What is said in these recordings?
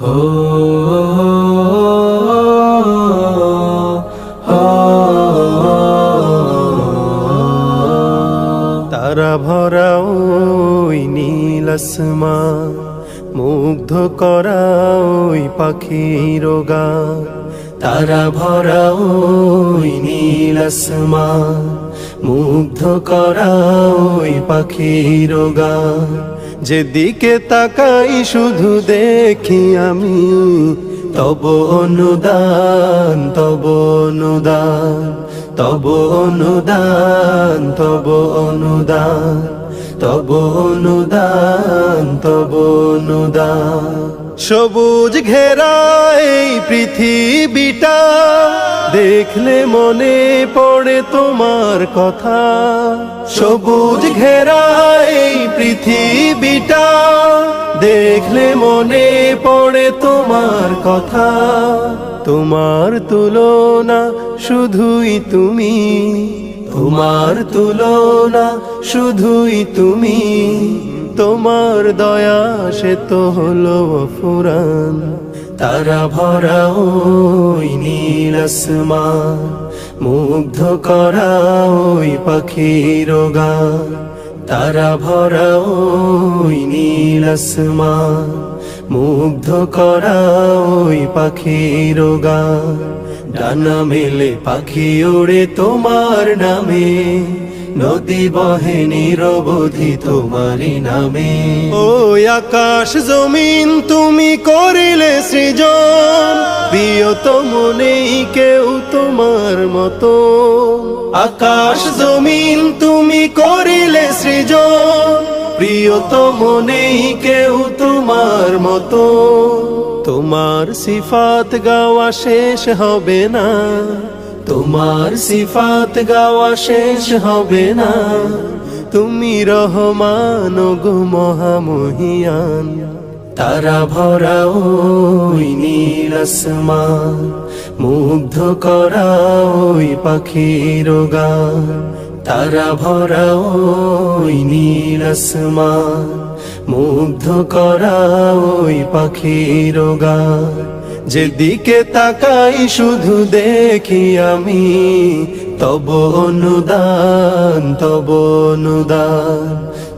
হো তারা ভরা ওই নীল আসমান মুগ্ধ করা ওই পাখির গান তারা ভরা ওই নীল আসমান মুগ্ধ করা ওই পাখির গান যেদিকে তাকাই শুধু দেখি আমি, তব অনুদান তব অনুদান তব অনুদান তব অনুদান তব অনুদান তব অনুদান। সবুজ ঘেরা এই পৃথিবীটা দেখলে মনে পড়ে তোমার কথা। সবুজ ঘেরা এই পৃথিবীটা, দেখলে মনে পড়ে তোমার কথা। তোমার তুলনা শুধুই তুমি, তোমার তুলনা শুধুই তুমি। তোমার দয়া, সে তো হলো ফুরান। তারা ভরা ওই নীল মুগ্ধ করা ওই পাখির তারা ভরা ওই নীল মুগ্ধ করা ওই পাখির ডানা মেলে পাখি ওড়ে তোমার নামে নদী বহে নিরবধি তোমারই নামে। ও আকাশ জমিন, তুমি করিলে সৃজন। প্রিয়তম নেই কেউ তোমার মতো। আকাশ জমিন, তুমি করিলে সৃজন। প্রিয়তম নেই কেউ তোমার মতো। তোমার সিফাত গাওয়া শেষ হবে না। তোমার সিফাত গাওয়া শেষ হবে না। তুমি রহমান গো মহামহিয়ান। তারা ভরা ওই নীল মুগ্ধ করা পাখির গান। তারা ভরা ওই নীল মুগ্ধ করা পাখির গান। যেদিকে তাকাই শুধু দেখি আমি, তব অনুদান তব অনুদান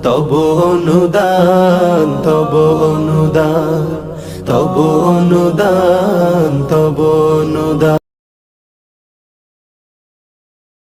তব অনুদান তব অনুদান তব অনুদান তব অনুদান।